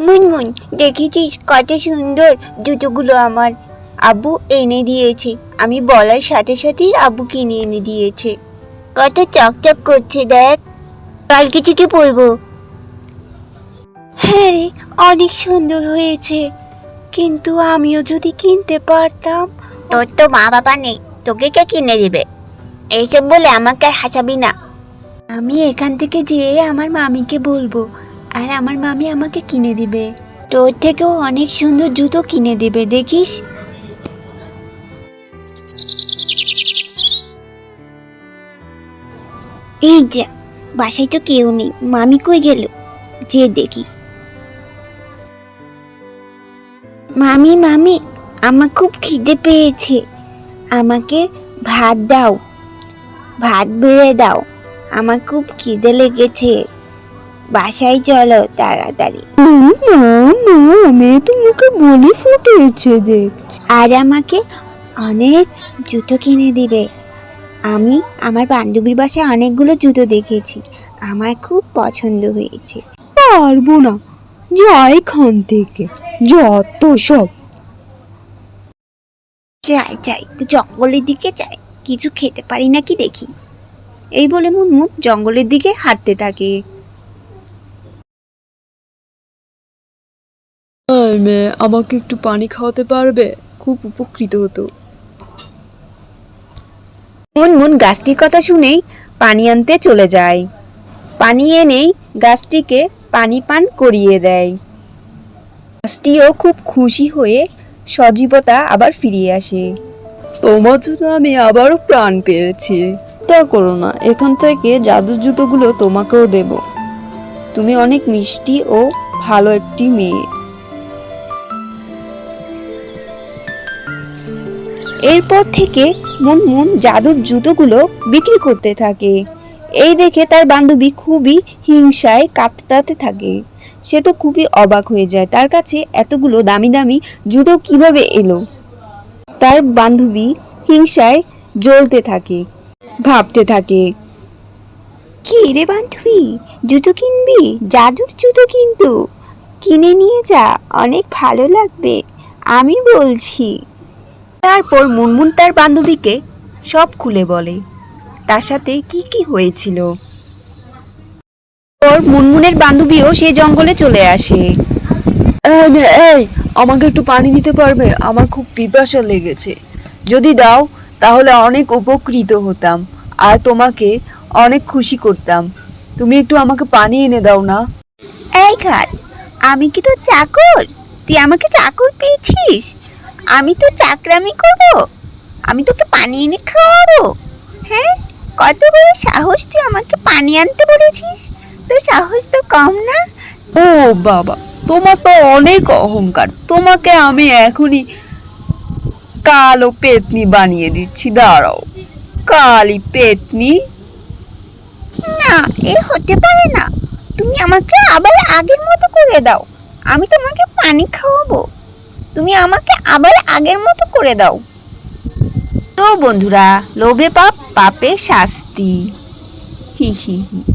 মুনমুন, দেখেছিস কত সুন্দর জুতোগুলো আমার? আব্বু এনে দিয়েছে। আমি বলার সাথে সাথেই আব্বু কিনে এনে দিয়েছে। কত চকচক করছে দেখ। কালকে থেকে পরবো? হ্যাঁ রে, অনেক সুন্দর হয়েছে। কিন্তু আমিও যদি কিনতে পারতাম। তোর তো মা বাবা নেই, তোকে কে কিনে দিবে? এইসব বলে আমাকে হাসাবি না। আমি এখান থেকে যেয়ে আমার মামিকে বলব। আর আমার মামি আমাকে কিনে দিবে। তোর থেকেও অনেক সুন্দর জুতো কিনে দিবে, দেখিস? এই যা, বাসায় তো কেউ নেই, মামি কই গেল? যে দেখি। মামি মামি, আমার খুব খিদে পেয়েছে। আমাকে ভাত দাও, ভাত বেড়ে দাও, আমার খুব খিদে লেগেছে। বাসায় চলো তাড়াতাড়ি। মেয়ে তো মুখে বলি ফুটেছে দেখছি। আর আমাকে অনেক জুতো কিনে দিবে। আমি আমার বান্ধবীর বাসায় অনেকগুলো জুতো দেখেছি। আমার খুব পছন্দ হয়েছে। পারব না যাই এখান থেকে যত সব। যাই যাই জঙ্গলের দিকে যাই কিছু খেতে পারি নাকি দেখি। এই বলে মুনমুন জঙ্গলের দিকে হাঁটতে থাকে। এই মেয়ে আমাকে একটু পানি খাওয়াতে পারবে? খুব উপকৃত হতো। মুনমুন গাছটির কথা শুনেই পানি আনতে চলে যায়। পানি এনেই গাছটিকে পানি পান করিয়ে দেয়। গাছটিও খুব খুশি হয়ে সজীবতা আবার ফিরিয়ে আসে। তোমার জন্য আমি আবারও প্রাণ পেয়েছি। তা করো না এখান থেকে জাদুর জুতোগুলো তোমাকেও দেব। তুমি অনেক মিষ্টি ও ভালো একটি মেয়ে। এরপর থেকে মুনমুন জাদুর জুতোগুলো বিক্রি করতে থাকে। এই দেখে তার বান্ধবী খুবই হিংসায় কাতরাতে থাকে। সে তো খুবই অবাক হয়ে যায়, তার কাছে এতগুলো দামি দামি জুতো কীভাবে এলো? তার বান্ধবী হিংসায় জ্বলতে থাকে, ভাবতে থাকে, কি রে বান্ধবী, জুতো কিনবি? জাদুর জুতো কিন্তু কিনে নিয়ে যা, অনেক ভালো লাগবে, আমি বলছি। তারপর মুনমুন তার বান্ধবীকে সব খুলে বলে। তার সাথে কি কি হয়েছিল? ওর মুনমুনের বান্ধবীও সে জঙ্গলে চলে আসে। এই এই আমাকে একটু পানি দিতে পারবে? আমার খুব পিপাসা লেগেছে। যদি দাও তাহলে অনেক উপকৃত হতাম। আর তোমাকে অনেক খুশি করতাম। তুমি একটু আমাকে পানি এনে দাও না। এই খাজ আমি কি তোর চাকর? তুই আমাকে চাকর পেয়েছিস? আমি তো চাকরামি করব। আমি তোকে পানি এনে খাওয়াবো। হ্যাঁ? কত বড় সাহস তুই আমাকে পানি আনতে বলেছিস? তোর সাহস তো কম না? ও বাবা তোমার তো অনেক অহংকার। তোমাকে আমি এখনই কালো পেতনি বানিয়ে দিচ্ছি দাঁড়াও। কালি পেতনি? না এ হতে পারে না। তুমি আমাকে আবার আগের মতো করে দাও। আমি তোমাকে পানি খাওয়াবো। তুমি আমাকে আবার আগের মতো করে দাও। তো বন্ধুরা, লোভে পাপ, পাপে শাস্তি। হি হি হি।